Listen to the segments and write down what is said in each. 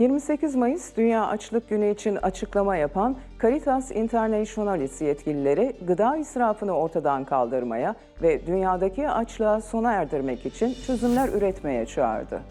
28 Mayıs Dünya Açlık Günü için açıklama yapan Caritas Internationalis yetkilileri gıda israfını ortadan kaldırmaya ve dünyadaki açlığa sona erdirmek için çözümler üretmeye çağırdı.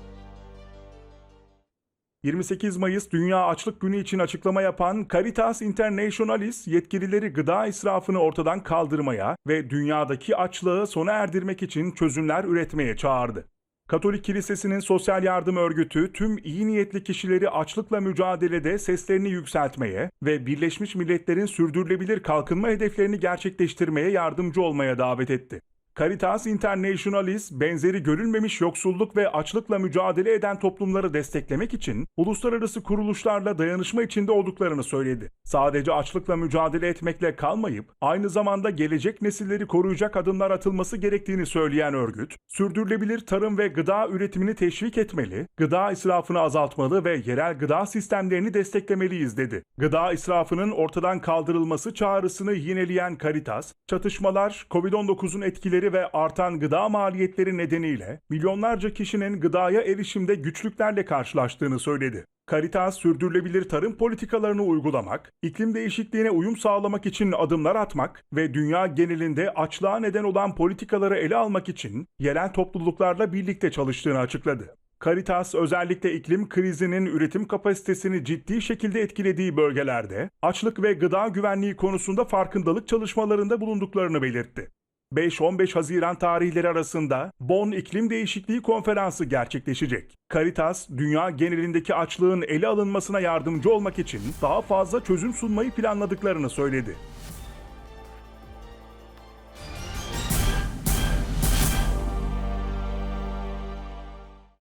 28 Mayıs Dünya Açlık Günü için açıklama yapan Caritas Internationalis yetkilileri gıda israfını ortadan kaldırmaya ve dünyadaki açlığı sona erdirmek için çözümler üretmeye çağırdı. Katolik Kilisesi'nin sosyal yardım örgütü tüm iyi niyetli kişileri açlıkla mücadelede seslerini yükseltmeye ve Birleşmiş Milletler'in sürdürülebilir kalkınma hedeflerini gerçekleştirmeye yardımcı olmaya davet etti. Caritas Internationalis, benzeri görülmemiş yoksulluk ve açlıkla mücadele eden toplumları desteklemek için uluslararası kuruluşlarla dayanışma içinde olduklarını söyledi. Sadece açlıkla mücadele etmekle kalmayıp aynı zamanda gelecek nesilleri koruyacak adımlar atılması gerektiğini söyleyen örgüt, sürdürülebilir tarım ve gıda üretimini teşvik etmeli, gıda israfını azaltmalı ve yerel gıda sistemlerini desteklemeliyiz dedi. Gıda israfının ortadan kaldırılması çağrısını yineleyen Caritas, çatışmalar, Covid-19'un etkileri ve artan gıda maliyetleri nedeniyle milyonlarca kişinin gıdaya erişimde güçlüklerle karşılaştığını söyledi. Caritas sürdürülebilir tarım politikalarını uygulamak, iklim değişikliğine uyum sağlamak için adımlar atmak ve dünya genelinde açlığa neden olan politikaları ele almak için yerel topluluklarla birlikte çalıştığını açıkladı. Caritas özellikle iklim krizinin üretim kapasitesini ciddi şekilde etkilediği bölgelerde açlık ve gıda güvenliği konusunda farkındalık çalışmalarında bulunduklarını belirtti. 5-15 Haziran tarihleri arasında Bonn İklim Değişikliği Konferansı gerçekleşecek. Caritas, dünya genelindeki açlığın ele alınmasına yardımcı olmak için daha fazla çözüm sunmayı planladıklarını söyledi.